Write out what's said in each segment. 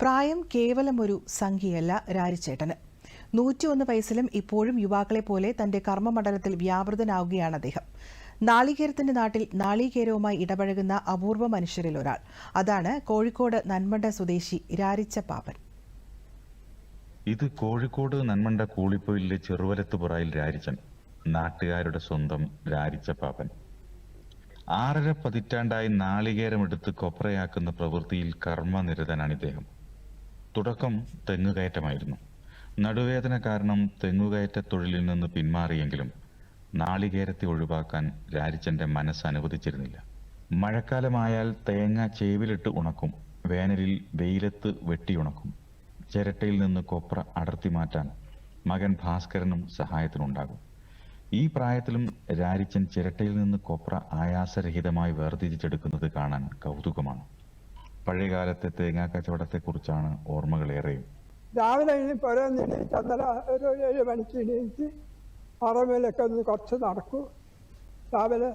പ്രായം കേവലം ഒരു സംഖ്യയല്ല രാരിച്ചേട്ടന് നൂറ്റിയൊന്ന് വയസ്സിലും ഇപ്പോഴും യുവാക്കളെ പോലെ തന്റെ കർമ്മമണ്ഡലത്തിൽ വ്യാപൃതനാവുകയാണ് അദ്ദേഹം. നാളികേരത്തിന്റെ നാട്ടിൽ നാളികേരവുമായി ഇടപഴകുന്ന അപൂർവ മനുഷ്യരിൽ ഒരാൾ. അതാണ് കോഴിക്കോട് നന്മണ്ട സ്വദേശി രാരിച്ച പാപ്പൻ. ഇത് കോഴിക്കോട് നന്മണ്ട കൂളിപ്പൊയിലെ ചെറുവലത്തുപുറയിൽ രാരിച്ചൻ നാട്ടുകാരുടെ സ്വന്തം രാരിച്ച പാപ്പൻ. ആറര പതിറ്റാണ്ടായി നാളികേരമെടുത്ത് കൊപ്രയാക്കുന്ന പ്രവൃത്തിയിൽ കർമ്മനിരതനാണ് ഇദ്ദേഹം. തുടക്കം തെങ്ങുകയറ്റമായിരുന്നു. നടുവേദന കാരണം തെങ്ങുകയറ്റ തൊഴിലിൽ നിന്ന് പിന്മാറിയെങ്കിലും നാളികേരത്തെ ഒഴിവാക്കാൻ രാരിച്ചന്റെ മനസ്സ് അനുവദിച്ചിരുന്നില്ല. മഴക്കാലമായാൽ തേങ്ങ ചേവിലിട്ട് ഉണക്കും വേനലിൽ വെയിലത്ത് വെട്ടിയുണക്കും ചിരട്ടയിൽ നിന്ന് കൊപ്ര അടർത്തി മാറ്റാൻ മകൻ ഭാസ്കരനും സഹായത്തിനുണ്ടാകും. ഈ പ്രായത്തിലും രാരിച്ചൻ ചിരട്ടയിൽ നിന്ന് കൊപ്ര ആയാസരഹിതമായി വേർതിരിച്ചെടുക്കുന്നത് കാണാൻ കൗതുകമാണ്. പഴയകാലത്തെ തേങ്ങാ കച്ചവടത്തെക്കുറിച്ചാണ് ഓർമ്മകളേറെയും. രാവിലെ ഇനി പുരന്നിട്ട് ചന്ദ്ര ഒരു ഏഴ് മണിക്ക് എണീറ്റ് പറമ്പിലൊക്കെ ഒന്ന് കുറച്ച് നടക്കും. രാവിലെ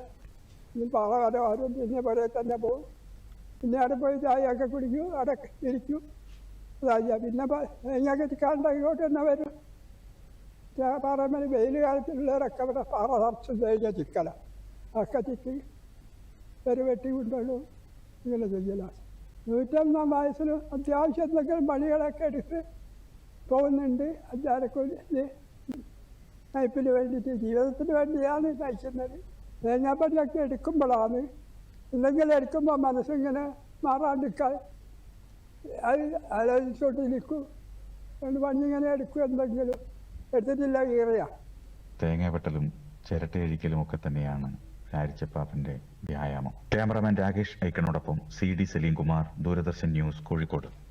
ഇനി പറ വരെ വരും പിന്നെ പുരേ തന്നെ പോകും പിന്നെ അവിടെ പോയി ചായയൊക്കെ കുടിക്കും അവിടെ ഇരിക്കും. അതാ പിന്നെ തേങ്ങയൊക്കെ ചിക്കാണ്ട് ഇങ്ങോട്ട് തന്നെ വരും. പറമ്പിൽ വെയിൽ കാലത്തുള്ളവരൊക്കെ ഇവിടെ പാറ നിറച്ച് തേങ്ങ ചിക്കല. ഒക്കെ ചിക്കി ഒരു വെട്ടി കൊണ്ടുള്ളൂ ഇങ്ങനെ ചെയ്യല. നൂറ്റൊന്നാം വയസ്സിൽ അത്യാവശ്യം എന്തെങ്കിലും പണികളൊക്കെ എടുത്ത് പോകുന്നുണ്ട്. അച്ചാരക്കൂലി നയിപ്പിന് വേണ്ടിയിട്ട് ജീവിതത്തിന് വേണ്ടിയാണ് നയിക്കുന്നത് തേങ്ങാപ്പണിയൊക്കെ എടുക്കുമ്പോഴാണ് എന്തെങ്കിലും എടുക്കുമ്പോൾ മനസ്സിങ്ങനെ മാറാണ്ടിരിക്കാൻ. അത് ആലോചിച്ചോണ്ടിരിക്കും അതുകൊണ്ട് പണിയിങ്ങനെ എടുക്കും എന്തെങ്കിലും. എടുത്തിട്ടില്ല കീറിയ. തേങ്ങ വെട്ടലും ചിരട്ടയഴിക്കലും ഒക്കെ തന്നെയാണ്. രാരിച്ചപ്പാപ്പന്റെ വ്യായാമം. Cameraman Rakesh ഐക്കണോടൊപ്പം C D Salim Kumar Doordarshan news Kozhikode.